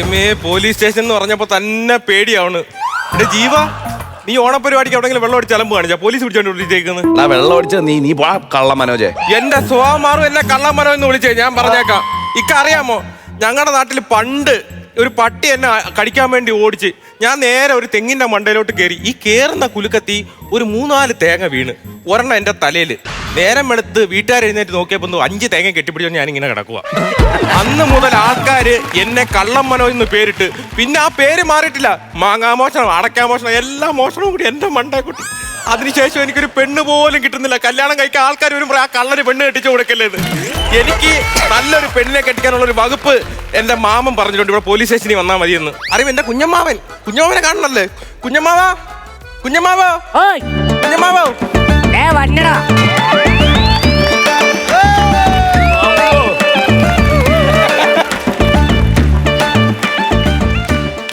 ദൈവമേ police station എന്ന് പറഞ്ഞപ്പോ തന്നെ പേടിയാണ് എന്റെ ജീവ നീ ഓണപരിപാടിക്ക് എവിടെങ്കിലും വെള്ളം അടിച്ച് അലമ്പ് കാണിച്ചാ പോലീസ് പിടിച്ചോണ്ട് വിളിച്ചേക്കുന്നത് എടാ വെള്ളം അടിച്ച നീ നീ പോടാ കള്ള മനോജെ. എന്റെ സ്വഭാവം എന്നെ മനോ എന്ന് വിളിച്ചേ ഞാൻ പറഞ്ഞേക്കാം. ഇക്ക അറിയാമോ? ഞങ്ങളുടെ നാട്ടിൽ പണ്ട് ഒരു പട്ടി എന്നെ കടിക്കാൻ വേണ്ടി ഓടിച്ച് ഞാൻ നേരെ ഒരു തെങ്ങിന്റെ മണ്ടയിലോട്ട് കയറി ഈ കേറുന്ന കുലുക്കത്തി ഒരു മൂന്നാൽ തേങ്ങ വീണ്. ഒരെണ്ണം എന്റെ തലയിൽ നേരം വെളുത്ത് വീട്ടുകാർ എഴുന്നേറ്റ് നോക്കിയപ്പോ അഞ്ച് തേങ്ങ കെട്ടിപ്പിടിച്ചോ ഞാൻ ഇങ്ങനെ കിടക്കുക അന്ന് മുതൽ ആൾക്കാര് എന്നെ കള്ളം മനോ എന്ന് പേരിട്ട് പിന്നെ ആ പേര് മാറിയിട്ടില്ല. മാങ്ങാമോഷണം അടക്കാമോഷണം എല്ലാ മോഷണവും കൂടി എന്റെ മണ്ടേ കുട്ടി അതിനുശേഷം എനിക്കൊരു പെണ്ണ് പോലും കിട്ടുന്നില്ല. കല്യാണം കഴിക്കാൻ ആൾക്കാർ വരുമ്പോൾ ആ കള്ളര് പെണ്ണ് കെട്ടിച്ചു കൊടുക്കല്ലേ എനിക്ക് നല്ലൊരു പെണ്ണിനെ കെട്ടിക്കാനുള്ള ഒരു വകുപ്പ് എന്റെ മാമൻ പറഞ്ഞിട്ടുണ്ട്. ഇവിടെ പോലീസ് സ്റ്റേഷനിൽ വന്നാൽ മതിയെന്ന്. അറിവ് എന്റെ കുഞ്ഞമ്മാവൻ. കുഞ്ഞമ്മാവനെ കാണണല്ലേ? കുഞ്ഞമ്മാവാ. കുഞ്ഞമ്മാവോ? ഓയ് കുഞ്ഞമ്മാവോ? ഏ വന്നടാ.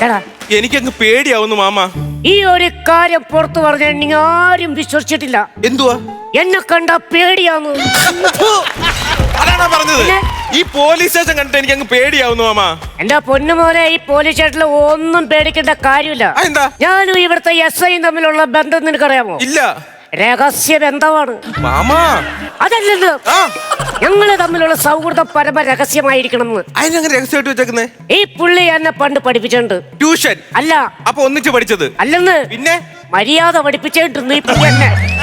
എടാ എനിക്കങ്ങ് പേടിയാവുന്നു മാമ. ഈ ഒരു കാര്യം പുറത്തു പറഞ്ഞിട്ടുണ്ടെങ്കിൽ ആരും വിശ്വസിച്ചിട്ടില്ല. എന്തുവാ? എന്നെ കണ്ട പേടിയാന്ന് അതാണോ പറഞ്ഞത്? പിന്നെ? ഈ പോലീസ് സ്റ്റേഷൻ കണ്ടിട്ട് എനിക്ക് അങ്ങ് പേടിയാവുന്നു മാമ. എന്റെ പൊന്നുമോനെ ഈ പോലീസ് സ്റ്റേഷനിൽ ഒന്നും പേടിക്കേണ്ട കാര്യമില്ല. എന്താ? ഞാനും ഇവിടുത്തെ എസ് ഐയും തമ്മിലുള്ള ബന്ധം നിനക്കറിയാമോ? ഇല്ല. രഹസ്യ ബന്ധമാണ്. മാമാ. അതല്ലെന്ന്? ഞങ്ങൾ ഞങ്ങൾ തമ്മിലുള്ള സൗഹൃദ പരമ രഹസ്യമായിരിക്കണം രഹസ്യമായിട്ട് വെച്ചേക്കുന്നേ? ഈ പുള്ളി എന്നെ പണ്ട് പഠിപ്പിച്ചിട്ടുണ്ട്. ട്യൂഷൻ. അല്ല. അപ്പൊ ഒന്നിച്ച് പഠിച്ചത്. അല്ലെന്ന്? പിന്നെ? മര്യാദ പഠിപ്പിച്ചിട്ടുണ്ട് ഈ പുള്ളി എന്നെ.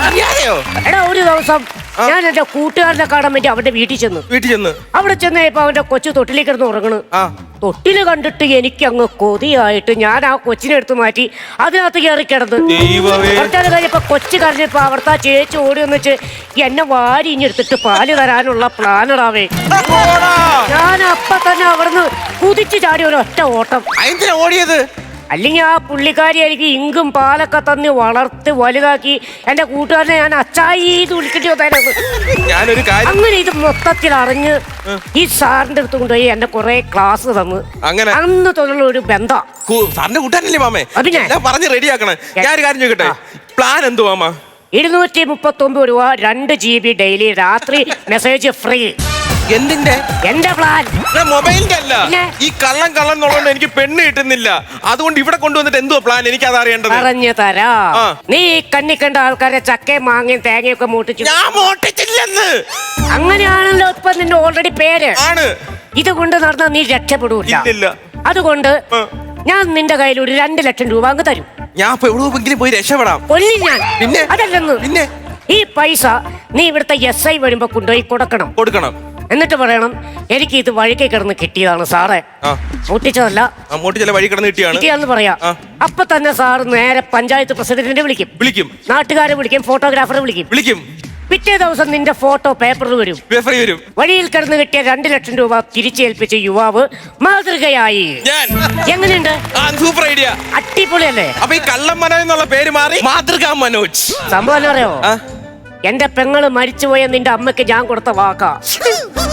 മര്യാദയോ എടാ ഒരു ദിവസം ഞാൻ എന്റെ കൂട്ടുകാരനെ കാണാൻ വേണ്ടി അവന്റെ വീട്ടിൽ ചെന്നു. വീട്ടിൽ ചെന്ന്? അവിടെ ചെന്നപ്പോ അവന്റെ കൊച്ചു തൊട്ടിലേക്ക് കിടന്ന് ഉറങ്ങണ്. ആ. തൊട്ടിൽ കണ്ടിട്ട് എനിക്ക് അങ്ങ് കൊതിയായിട്ട് ഞാൻ ആ കൊച്ചിനെ എടുത്ത് മാറ്റി അതിനകത്ത് കയറി കിടന്ന്. ദൈവമേ. കഴിഞ്ഞപ്പോ കൊച്ചു കരഞ്ഞപ്പോ അവിടുത്തെ ആ ചേച്ചി ഓടി വന്നിട്ട് എന്നെ വാരി ഇഞ്ഞെടുത്തിട്ട് പാൽ തരാനുള്ള പ്ലാനടാവേ പോടാ. ഞാൻ അപ്പൊ തന്നെ അവിടുന്ന് കുതിച്ചു ചാടി ഒരു ഒറ്റ ഓട്ടം അതെന്തിനാ ഓടിയത്? അല്ലെങ്കിൽ ആ പുള്ളിക്കാരി എനിക്ക് ഇങ്കും പാലൊക്കെ തന്ന് വളർത്ത് വലുതാക്കി എന്റെ കൂട്ടുകാരനെ ഞാൻ അച്ചായി എന്ന് വിളിക്കേണ്ടി വന്നായിരുന്നു. ഞാനൊരു കാര്യം അങ്ങനെ ഇത് മൊത്തത്തിൽ അറിഞ്ഞ് ഈ സാറിന്റെ അടുത്ത് കൊണ്ടുപോയി എന്റെ കുറെ ക്ലാസ് തന്ന്. അങ്ങനെ അന്ന് തൊട്ടുള്ള ഒരു ബന്ധം. കു- സാറിന്റെ കൂട്ടാനല്ലേ മാമേ? അത് ഞാൻ. പറഞ്ഞ് റെഡിയാക്കണേ ഞാൻ ഒരു കാര്യം ചോദിക്കട്ടെ? പ്ലാൻ എന്തു മാമ? ഇരുന്നൂറ്റി മുപ്പത്തി ഒമ്പത് രൂപ രണ്ട് ജി ബി ഡെയിലി രാത്രി മെസ്സേജ് ഫ്രീ എന്തിന്റെ? എന്റെ പ്ലാൻ മൊബൈലിന്റെ അല്ല. പിന്നെ? ഈ കള്ളം കള്ളം എന്നുള്ളതുകൊണ്ട് എനിക്ക് പെണ്ണ് കിട്ടുന്നില്ല. അതുകൊണ്ട് ഇവിടെ കൊണ്ടുവന്നിട്ട് എന്തോ പ്ലാൻ എനിക്ക് അറിയേണ്ടത്. പറഞ്ഞു തരാ. ആ. നീ ഈ കണ്ണി കണ്ട ആൾക്കാരെ ചക്കയും മാങ്ങയും തേങ്ങയൊക്കെ മൂട്ടിച്ചു. ഞാൻ മോട്ടിച്ചില്ലെന്ന്. അങ്ങനെയാണല്ലോ ഇപ്പൊ നിന്റെ ഓൾറെഡി പേര്. ആണ്. ഇത് കൊണ്ട് നടന്നാൽ നീ രക്ഷപ്പെടൂല ഇല്ലില്ല. അതുകൊണ്ട് ആ. ഞാൻ നിന്റെ കയ്യിൽ ഒരു രണ്ട് ലക്ഷം രൂപ അങ്ങ് തരും. ഞാൻ ഇപ്പൊ എവിടെയെങ്കിലും പോയി രക്ഷപ്പെടാം. കൊല്ലി ഞാൻ. പിന്നെ? അതല്ലെന്ന്. പിന്നെ? ഈ പൈസ നീ ഇവിടുത്തെ എസ് ഐ വരുമ്പോ കൊണ്ടുപോയി കൊടുക്കണം. കൊടുക്കണം. എന്നിട്ട് പറയണം എനിക്ക് ഇത് വഴിക്ക് കിടന്ന് കിട്ടിയതാണ് സാറേ. മുട്ടിച്ചതല്ല. ചില വഴി കിടന്ന് കിട്ടിയാണ് കിട്ടിയാന്ന് പറയാ. അപ്പൊ തന്നെ സാറ് നേരെ പഞ്ചായത്ത് പ്രസിഡന്റിനെ വിളിക്കും. വിളിക്കും. നാട്ടുകാരെ വിളിക്കും ഫോട്ടോഗ്രാഫറെ വിളിക്കും. വിളിക്കും. പിറ്റേ ദിവസം നിന്റെ ഫോട്ടോ പേപ്പറിൽ വരും. പേപ്പറിൽ വരും. വഴിയിൽ കിടന്ന് കിട്ടിയ രണ്ട് ലക്ഷം രൂപ തിരിച്ചേൽപ്പിച്ച യുവാവ് മാതൃകയായി. എങ്ങനെയുണ്ട്? സൂപ്പർ ഐഡിയ അടിപൊളിയല്ലേ? അപ്പൊ ഈ കള്ളം മനോജ് എന്നുള്ള പേര് മാറി മാതൃകാ മനോജ്. സംഭവം അറിയോ? എന്റെ പെങ്ങൾ മരിച്ചുപോയ നിന്റെ അമ്മയ്ക്ക് ഞാൻ കൊടുത്ത വാക്കാ.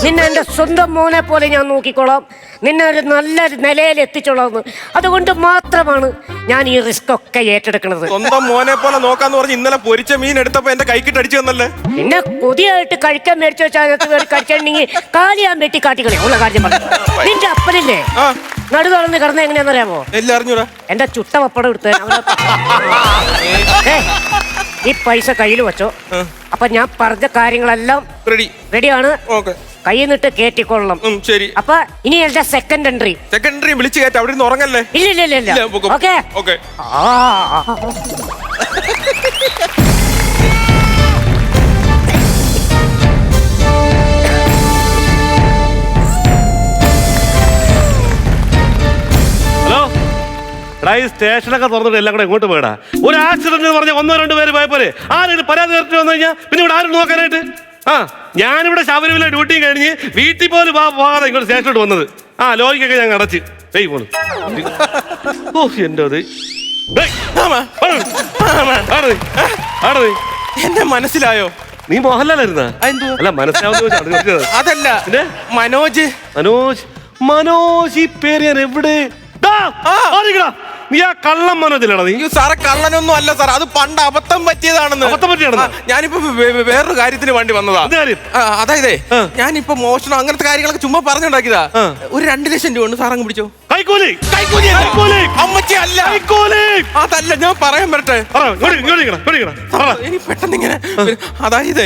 നിന്നെ എന്റെ സ്വന്തം മോനെ പോലെ ഞാൻ നോക്കിക്കോളാം. നിന്നെ ഒരു നല്ല നിലയിൽ എത്തിച്ചോളാം അതുകൊണ്ട് മാത്രമാണ് ഞാൻ ഈ റിസ്ക് ഒക്കെ ഏറ്റെടുക്കുന്നത്. സ്വന്തം മോനെ പോലെ നോക്കാന്ന് പറഞ്ഞ് ഇന്നലെ പൊരിച്ച മീൻ എടുത്തപ്പോ എന്റെ കൈക്കിട്ട് അടിച്ചു തന്നല്ലേ? പിന്നെ കൊതിയായിട്ട് കഴിക്കാൻ മേടിച്ചു വെച്ചാൽ അതിനകത്ത് കഴിച്ചിട്ടുണ്ടെങ്കിൽ കാലിയാൻ വെട്ടി കാട്ടിക്കളെ ഉള്ള കാര്യം പറഞ്ഞു നിന്റെ അപ്പനല്ലേ? നടു തുറന്ന് കിടന്ന എങ്ങനെയാണെന്നറിയാമോ? എല്ലാം അറിഞ്ഞൂടാ. എന്റെ ചുട്ട പപ്പടം എടുത്ത് ഈ പൈസ കയ്യിൽ വെച്ചോ. അപ്പൊ ഞാൻ പറഞ്ഞ കാര്യങ്ങളെല്ലാം റെഡി റെഡിയാണ്. ഓക്കെ. കയ്യിൽ നിന്നിട്ട് കേറ്റിക്കൊള്ളണം. ഉം ശരി. അപ്പൊ ഇനി എന്റെ സെക്കൻഡ് എൻട്രി സെക്കൻഡറി വിളിച്ചു കയറ്റ അവിടെ നിന്ന് ഉറങ്ങല്ലേ? ഇല്ല ഇല്ല ഇല്ല. ഓക്കെ. ഓക്കെ. ഹലോ എടാ ഈ സ്റ്റേഷനൊക്കെ തുറന്നിട്ട് എല്ലാം കൂടെ ഇങ്ങോട്ട് പോയടാ? ഒരു ആക്സിഡന്റ് എന്ന് പറഞ്ഞാൽ ഒന്നോ രണ്ടോ പേര് പോയപ്പോലെ. ആരെങ്കിലും പരാതി നേരിട്ട് വന്നു കഴിഞ്ഞാൽ പിന്നെ ഇവിടെ ആരും നോക്കാനായിട്ട്? ആ ഞാനിവിടെ ശബരിമല ഡ്യൂട്ടി കഴിഞ്ഞ് വീട്ടിൽ പോലും വാ പോകാതെ ഇങ്ങോട്ട് സ്റ്റേഷനോട്ട് വന്നത്. ആ ലോജിക്കൊക്കെ ഞാൻ അടച്ച്. വെയ് പോണു ഓ എന്റെ അത് എന്നെ മനസ്സിലായോ? നീ മോഹൻലാലായിരുന്ന? അല്ല മനസ്സിലാവുന്ന അതല്ല? മനോജ്. മനോജ്. മനോജ് ഈ പേര് ഞാൻ എവിടെ? ആ. നീ ആ കള്ളം മനോജില്ലടാ നീ. അയ്യോ സാറെ കള്ളനൊന്നും അല്ല സാർ അത് പണ്ട് അബദ്ധം പറ്റിയതാണെന്ന്. അബദ്ധം പറ്റിയാണ് ആ, ഞാനിപ്പോ വേ- വേ- വേറൊരു കാര്യത്തിന് വേണ്ടി വന്നതാ. എന്ത് കാര്യം? ആ, അതായതേ ആ. ഞാനിപ്പോ മോഷണം അങ്ങനത്തെ കാര്യങ്ങളൊക്കെ ചുമ്മാ പറഞ്ഞുണ്ടാക്കിയതാ. ആ. ഒരു രണ്ട് ലക്ഷം രൂപ ഉണ്ട് സാർ അങ്ങ് പിടിച്ചോ. കൈക്കൂലി. കൈക്കൂലി കൈക്കൂലി. അമ്മച്ചി അല്ല. കൈക്കൂലി. അതല്ല ഞാൻ പറയാൻ പറ്റട്ടെ പറ ഇങ്ങോട്ട് ഇങ്ങോട്ട് ഇങ്ങോട്ട്. പറ. പെട്ടെന്ന് ഇങ്ങനെ അതായത്. അതായത്.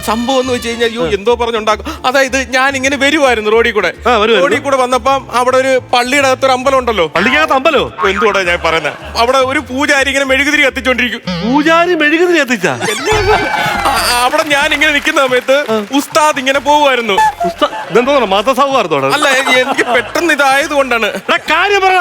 സംഭവം എന്ന് വെച്ച് കഴിഞ്ഞാൽ അയ്യോ എന്തോ പറഞ്ഞുണ്ടാക്കും. അതായത് ഞാൻ ഇങ്ങനെ വരുമായിരുന്നു റോഡിൽ കൂടെ. ആ. റോഡിൽ കൂടെ വന്നപ്പം അവിടെ ഒരു പള്ളിയുടെ അകത്തൊരു അമ്പലം ഉണ്ടല്ലോ. പള്ളിക്കകത്ത് അമ്പലോ? എന്തുകൂടെ ഞാൻ പറയുന്നത് അവിടെ ഒരു പൂജാരി ഇങ്ങനെ മെഴുകുതിരി കത്തിച്ചോണ്ടിരിക്കും. പൂജാരി മെഴുകുതിരി കത്തിച്ച? ആ, അവിടെ ഞാൻ ഇങ്ങനെ നിൽക്കുന്ന സമയത്ത് ഉസ്താദ് ഇങ്ങനെ പോവുമായിരുന്നു. ഇതെന്തോ മതസൗഹാർദ്ദമാണ്? അല്ല എനിക്ക് പെട്ടെന്ന് ഇതായത് കൊണ്ടാണ് കാര്യം പറ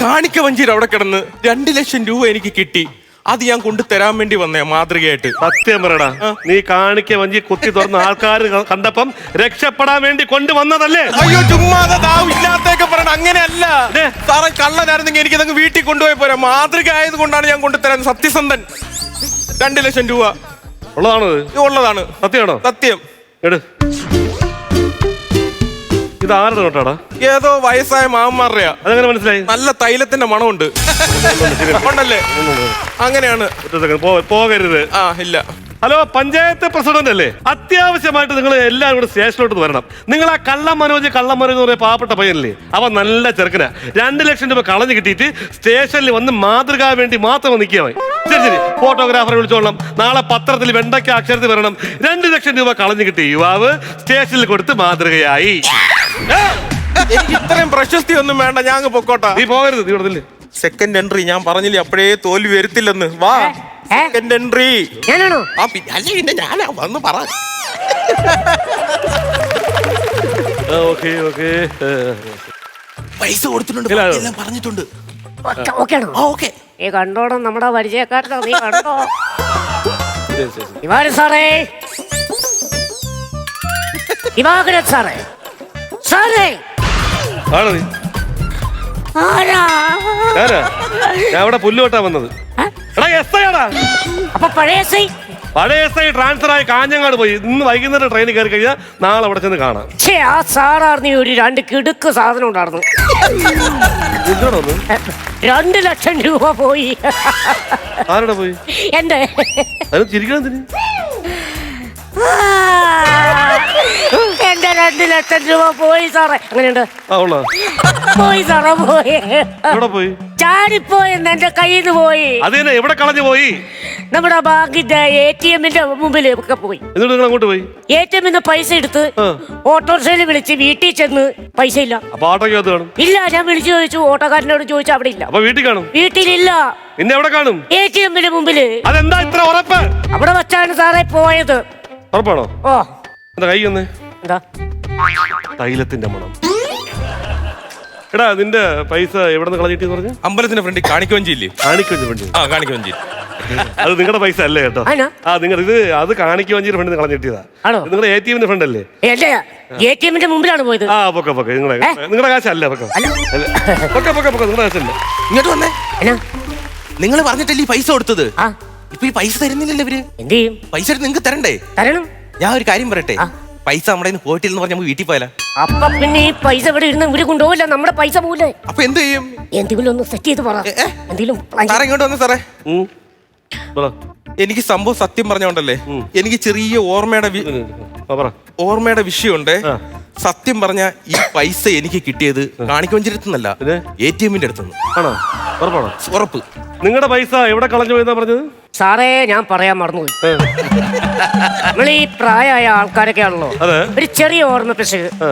കാണിക്ക വഞ്ചിയിൽ അവിടെ കിടന്ന് രണ്ട് ലക്ഷം രൂപ എനിക്ക് കിട്ടി. അത് ഞാൻ കൊണ്ട് തരാൻ വേണ്ടി വന്നേ മാതൃകയായിട്ട്. സത്യം പറയടാ. നീ കാണിക്ക വഞ്ചി കുത്തി തുറന്ന ആൾക്കാർ കണ്ടപ്പം രക്ഷപ്പെടാൻ വേണ്ടി കൊണ്ടുവന്നതല്ലേ? അയ്യോ ചുമ്മാതെ ഇല്ലാത്തൊക്കെ പറയണം അങ്ങനെയല്ല. സാറേ കള്ളനായിരുന്നെങ്കിൽ എനിക്ക് അങ്ങ് വീട്ടിൽ കൊണ്ടുപോയി പോരാ. മാതൃക ആയത് കൊണ്ടാണ് ഞാൻ കൊണ്ടുതരാൻ സത്യസന്ധൻ. രണ്ട് ലക്ഷം രൂപ. ഉള്ളതാണ് ഉള്ളതാണ്. സത്യമാണോ? സത്യം. എട്. ഇത് ആരുടെ നോട്ടാടാ? ഏതോ വയസ്സായ മാമന്മാരുടെയാ. അതങ്ങനെ മനസ്സിലായി? നല്ല തൈലത്തിന്റെ മണമുണ്ട്. ഉണ്ടല്ലേ? അങ്ങനെയാണ്. ഒറ്റ second, പോ- പോകരുത്. ആ ഇല്ല. ഹലോ പഞ്ചായത്ത് പ്രസിഡന്റ് അല്ലേ? അത്യാവശ്യമായിട്ട് നിങ്ങൾ എല്ലാവരും കൂടെ സ്റ്റേഷനിലോട്ട് വരണം. നിങ്ങൾ ആ കള്ള മനോജ് കള്ളം മനോജ് എന്ന് പറയുന്ന പാവപ്പെട്ട പയ്യനല്ലേ? അവൻ നല്ല ചെറുക്കനാ. രണ്ട് ലക്ഷം രൂപ കളഞ്ഞു കിട്ടിയിട്ട് സ്റ്റേഷനിൽ വന്ന് മാതൃക വേണ്ടി മാത്രം നിൽക്കുക മതി. ശരി ശരി. ഫോട്ടോഗ്രാഫറെ വിളിച്ചോളണം. നാളെ പത്രത്തിൽ വെണ്ടയ്ക്ക അക്ഷരത്തിൽ വരണം. രണ്ട് ലക്ഷം രൂപ കളഞ്ഞു കിട്ടിയ യുവാവ് സ്റ്റേഷനിൽ കൊടുത്ത് മാതൃകയായി. എനിക്ക് ഇത്രയും പ്രശസ്തി ഒന്നും വേണ്ട. ഞാൻ അങ്ങ് പൊക്കോട്ടാ. നീ പോകരുത് നീ ഇവിടെ സെക്കൻഡ് എൻട്രി ഞാൻ പറഞ്ഞില്ലേ അപ്പോഴേ തോൽവി വരുത്തില്ലെന്ന്. വാ. ഏ? സെക്കൻഡ് എൻട്രി ഞാനാണോ? ആ പിന്നെ അല്ല പിന്നെ ഞാനാ വന്ന് പറ. ആ, ഓക്കേ ഓക്കേ. പൈസ കൊടുത്തിട്ടുണ്ട് ഇല്ല. പറഞ്ഞിട്ടുണ്ട്. ഓക്കെ ആണോ ആ ഓക്കെ. നീ കണ്ടോണം നമ്മുടെ പരിചയക്കാരനോ നീ കണ്ടോ. ദിവാകരൻ സാറേ. ദിവാകരൻ സാറേ. സാറേ. ആണോ നീ? ആരാ? ഞാനാ ഞാൻ അവിടെ പുല്ല് വെട്ടാൻ വന്നത്? എടാ എസ് ഐ ആടാ. അപ്പൊ പഴയ സൈ പഴയ എസ് ഐ ട്രാൻസ്ഫർ ആയി കാഞ്ഞങ്ങാട് പോയി. ഇന്ന് വൈകുന്നേരം ട്രെയിനിൽ കയറി കഴിഞ്ഞാൽ നാളെ അവിടെ ചെന്ന് കാണാം. ഛേ ആ സാറാർന്ന് ഒരു രണ്ട് കിടുക്ക് സാധനം ഉണ്ടായിരുന്നു. എന്താണ് രണ്ട് ലക്ഷം രൂപ പോയി. ആരുടെ പോയി? എന്റെ അതിന് ചിരിക്കണം എന്തിന്? ആ, എന്റെ രണ്ട് ലക്ഷം രൂപ പോയി സാറേ. അങ്ങനെയുണ്ട്. ആ ഉള്ള? പോയി സാറേ പോയി. എവിടെ പോയി? ചാടിപ്പോയെന്ന് എന്റെ കയ്യിൽ നിന്ന് പോയി. അത് തന്നെ എവിടെ കളഞ്ഞു പോയി? നമ്മുടെ ബാങ്കിന്റെ എ ടി എമ്മിന്റെ മുമ്പിൽ ഒക്കെ പോയി. എന്നിട്ട് നിങ്ങൾ അങ്ങോട്ട് പോയി? എ ടി എമ്മിന്ന് പൈസ എടുത്ത്. ഓട്ടോറിക്ഷയിൽ വിളിച്ച് വീട്ടിൽ ചെന്ന് പൈസ ഇല്ല. അപ്പൊ കാണും? ഇല്ല ഞാൻ വിളിച്ചു ചോദിച്ചു ഓട്ടോക്കാരനോട് ചോദിച്ചു അവിടെ ഇല്ല. അപ്പൊ വീട്ടിൽ കാണും? വീട്ടിലില്ല. പിന്നെ എവിടെ കാണും? എ ടി എമ്മിന്റെ മുമ്പിൽ. അതെന്താ ഇത്ര ഉറപ്പ്? അവിടെ വച്ചാണ് സാറേ പോയത്. ഉറപ്പാണോ? ഓ. എന്താ കൈ ഒന്ന് എന്താ? തൈലത്തിന്റെ മണം. എടാ നിന്റെ പൈസ എവിടെ നിന്ന് കളഞ്ഞിട്ട് പറഞ്ഞു? അമ്പലത്തിന്റെ ഫ്രണ്ട് കാണിക്കവഞ്ചി ഇല്ലേ കാണിക്കു ഫ്രണ്ട് ആ കാണിക്കവഞ്ചി അത് നിങ്ങളുടെ പൈസ അല്ലേ കേട്ടോ? ആണോ? ആ നിങ്ങൾ ഇത് അത് കാണിക്കു വഞ്ചിയുടെ ഫ്രണ്ട് കളഞ്ഞു കിട്ടിയതാ ആണോ? നിങ്ങളുടെ എ ടി എമ്മിന്റെ ഫ്രണ്ട് അല്ലേ? എന്റെ എ ടി എമ്മിന്റെ മുമ്പിലാണ് പോയത്. ആ പൊക്ക പൊക്ക നിങ്ങളെ ഏ? നിങ്ങളുടെ കാശല്ല പൊക്ക. അല്ല. അല്ല. പൊക്ക പൊക്ക പൊക്ക നിങ്ങളുടെ കാശല്ല. ഇങ്ങോട്ട് വന്നേ. എന്നാ? നിങ്ങൾ പറഞ്ഞിട്ടല്ലേ ഈ പൈസ കൊടുത്തത്? ആ. ഇപ്പൊ ഈ പൈസ തരുന്നില്ലല്ലോ ഇവർ. എന്ത് ചെയ്യും? പൈസ നിങ്ങക്ക് തരണ്ടേ? തരണം. ഞാൻ ഒരു കാര്യം പറയട്ടെ? ആ. പൈസ നമ്മുടെ പോയിട്ടില്ലെന്ന് പറഞ്ഞ നമുക്ക് വീട്ടിൽ പോയാലോ? അപ്പൊ പിന്നെ ഈ പൈസ ഇവിടെ ഇരുന്ന് ഇവർ കൊണ്ടുപോകില്ല നമ്മുടെ പൈസ പോകില്ലേ അപ്പൊ എന്ത് ചെയ്യും? എന്തെങ്കിലും ഒന്ന് സെറ്റ് ചെയ്ത് പറ? എന്തെങ്കിലും സാറേ ഇങ്ങോട്ട് വന്നേ സാറേ. ഉം. എനിക്ക് സംഭവം സത്യം പറഞ്ഞോണ്ടല്ലേ? എനിക്ക് ചെറിയ ഓർമ്മയുടെ ഓർമ്മയുടെ വിഷയമുണ്ട്. സത്യം പറഞ്ഞ ഈ പൈസ എനിക്ക് കിട്ടിയത് കാണിക്കൊഞ്ചിരുത്തുന്നല്ല? എ ടി എമ്മിന്റെ അടുത്തുനിന്ന്. ആണോ? ഉറപ്പാണോ? ഉറപ്പ്. നിങ്ങളുടെ പൈസ എവിടെ കളഞ്ഞു പോയെന്നാ പറഞ്ഞത്? സാറേ ഞാൻ പറയാൻ മറന്നുപോയി. നമ്മൾ ഈ പ്രായമായ ആൾക്കാരൊക്കെ ആണല്ലോ അതെ. ഒരു ചെറിയ ഓർമ്മ പിശക് ആ,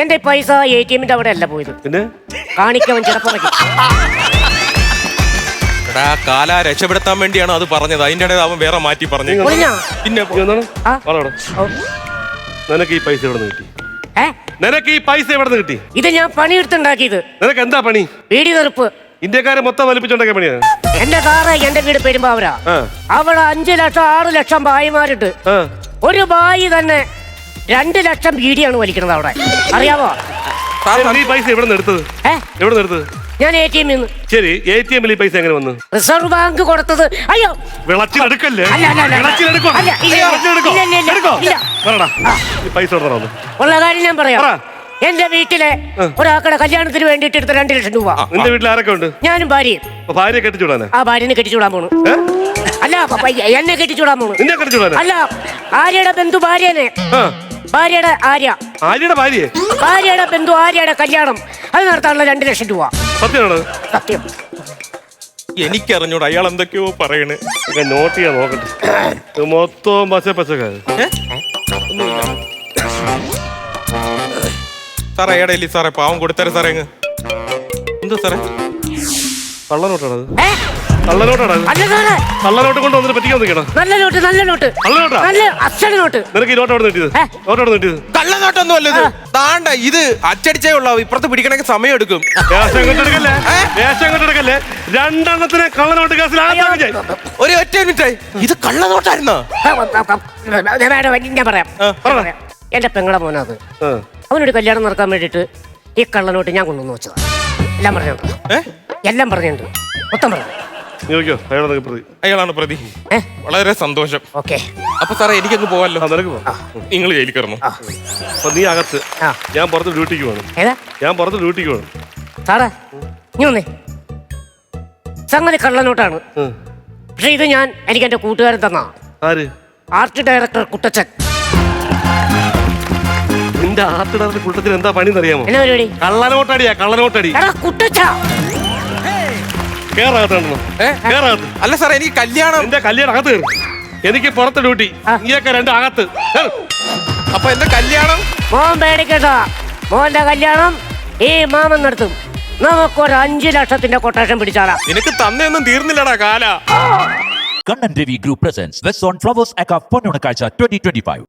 എന്റെ പൈസ എ ടി എമ്മിന്റെ അവിടെ അല്ല പോയത്. പിന്നെ? കാണിക്കവൻ ചിലപ്പോ എടാ കാല രക്ഷപ്പെടുത്താൻ വേണ്ടിയാണ് അത് പറഞ്ഞത്. അതിന്റെ ഇടയിൽ അവൻ വേറെ മാറ്റി പറഞ്ഞു. ഒളിഞ്ഞാ? പിന്നെ നീ എന്താണ് ആ? പറയടാ. ഓ, നിനക്ക് ഈ പൈസ എവിടെ നിന്ന് കിട്ടി? ഏ? നിനക്ക് ഈ പൈസ എവിടെ നിന്ന് കിട്ടി? ഇത് ഞാൻ പണിയെടുത്തുണ്ടാക്കിയത്. നിനക്ക് എന്താ പണി? വീടി തെറുപ്പ് ഇന്ത്യക്കാരെ മൊത്തം വലിപ്പിച്ചുണ്ടാക്കിയ പണിയാണ് എന്റെ കാറ് എന്റെ വീട് പെരുമ്പാവരാ അവിടെ അഞ്ചു ലക്ഷം ആറ് ലക്ഷം ഭായിമാരുണ്ട് ഒരു ബായി തന്നെ രണ്ട് ലക്ഷം ബീഡിയാണ് വലിക്കുന്നത് അവിടെ. അറിയാമോ നീ പൈസ എവിടെ നിന്ന് എടുത്തത്? എവിടെ നിന്ന് എടുത്തത്? ഞാൻ എ ടി എമ്മിൽ നിന്ന് ശരി എ ടി എമ്മിൽ ഈ പൈസ എങ്ങനെ വന്നു? റിസർവ് ബാങ്ക് കൊടുത്തത്. അയ്യോ. വിളച്ചിലെടുക്കല്ലേ? ഈ പൈസ ഉള്ള കാര്യം ഞാൻ പറയാം. പറ. എന്റെ വീട്ടിലെ ഒരാൾക്കുടെ കല്യാണത്തിന് വേണ്ടിട്ട് എടുത്ത രണ്ട് ലക്ഷം രൂപ. എന്റെ വീട്ടിൽ ആരൊക്കെ ഉണ്ട്? ഞാനും ഭാര്യയും. ഭാര്യ കെട്ടിച്ചൂടാ ആ ഭാര്യനെ കെട്ടിച്ചൂടാൻ പോണു. അല്ല എന്നെ കെട്ടിച്ചൂടാൻ പോണു. നിന്നെ അല്ല ആര്യയുടെ ബന്ധു ഭാര്യനെ. ഭാര്യയുടെ ആര്യ. ആര്യയുടെ ഭാര്യ ഭാര്യയുടെ ബന്ധു ആര്യയുടെ കല്യാണം. അത് നടത്താനുള്ള രണ്ട് ലക്ഷം രൂപ. സത്യമാണ് സത്യം. എനിക്കറിഞ്ഞൂട അയാൾ എന്തൊക്കെയോ പറയണേ. നോട്ട് ചെയ്യാൻ നോക്കട്ടെ. മൊത്തം പച്ച പച്ചക്കാര്. സാറേ ഏടയില്ലേ സാറേ? പാവം കൊടുത്തരാ സാറേ അങ്ങ്. എന്താ സാറേ? കള്ളനോട്ടാണത് അത് ഏ? കള്ളനോട്ടാണ് അത് അല്ല സാറേ. കള്ളനോട്ട് കൊണ്ട് വന്നിട്ട് പറ്റിക്കാൻ നിൽക്കണം നല്ല നോട്ട് നല്ല നോട്ട്. കള്ളനോട്ടാ നല്ല അക്ഷര നോട്ട്. നിനക്ക് ഈ നോട്ട് അവിടെ കിട്ടിയത്? ഏ? നോട്ട് അവിടെ കിട്ടിയത് കള്ളനോട്ടൊന്നും അല്ലത് താണ്ട ഇത് അച്ചടിച്ചേ ഉള്ളാവും. ഇപ്പുറത്ത് പിടിക്കണമെങ്കിൽ സമയം എടുക്കും. ദേശം കൊണ്ടെടുക്കല്ലേ വേഷം കൊണ്ടെടുക്കല്ലേ രണ്ടെണ്ണത്തിന് കള്ളനോട്ട് കേസിൽ ആദ്യം ഞാൻ ഒരു ഒറ്റ മിനിറ്റ് ഇത് കള്ളനോട്ടായിരുന്നോ? ആ, ആ, ആ, ഞാൻ പറയാം. ഞാൻ പറയാം. എന്റെ പെങ്ങളെ മോനത്. അവനൊരു കല്യാണം നടക്കാൻ വേണ്ടിയിട്ട് ഈ കള്ളനോട്ട് ഞാൻ കൊണ്ടുവന്ന് വെച്ചതാ. എല്ലാം പറഞ്ഞിട്ടുണ്ട് എല്ലാം പറഞ്ഞിട്ടുണ്ട് മൊത്തം പറഞ്ഞു. നോക്കിയോ? അയാളെ നിനക്ക് പ്രതി. അയാളാണ് പ്രതി. ഏ? വളരെ സന്തോഷം. ഓക്കെ. അപ്പൊ സാറേ എനിക്കങ്ങ് പോവാല്ലോ. ആ നിനക്ക് പോ. നിങ്ങൾ ജയിലിൽ കയറണം? അപ്പൊ നീ അകത്ത്. ആ. ഞാൻ പുറത്ത് ഡ്യൂട്ടിക്ക് പോകണം ഏതാ? ഞാൻ പുറത്ത് ഡ്യൂട്ടിക്ക് പോകണം സാറേ നീ വന്നേ. സംഗതി കള്ളനോട്ടാണ്. പക്ഷെ ഇത് ഞാൻ എനിക്ക് എന്റെ കൂട്ടുകാരൻ തന്ന. ആര്? Art director Kuttachan. നിന്റെ ആട്ടിടാറിന്റെ കൂട്ടത്തിൽ എന്താ പണി എന്നറിയാമോ എന്നാ പരിപാടി? കള്ളനോട്ടടിയാ കള്ളനോട്ടടി. എടാ കുട്ടച്ച കേറാകത്തുണ്ടോ? ഏ? കേറാകത്ത്. അല്ല സാറേ എനിക്ക് കല്യാണം എന്റെ കല്യാണം അകത്ത് കയറി. എനിക്ക് പുറത്ത് ഡ്യൂട്ടി നീയൊക്കെ രണ്ട് അകത്ത്. കേറ്. അപ്പൊ എന്റെ കല്യാണം മോൻ പേടിക്കണ്ട. മോന്റെ കല്യാണം ഈ മാമൻ നടത്തും. നമുക്കൊരു അഞ്ചു ലക്ഷത്തിന്റെ കൊട്ടേഷൻ പിടിച്ചാടാം. നിനക്ക് തന്നെയൊന്നും തീർന്നില്ലടാ കാല. Kannan Devi Group presents West on Flowers Aka Ponunakacha 2025.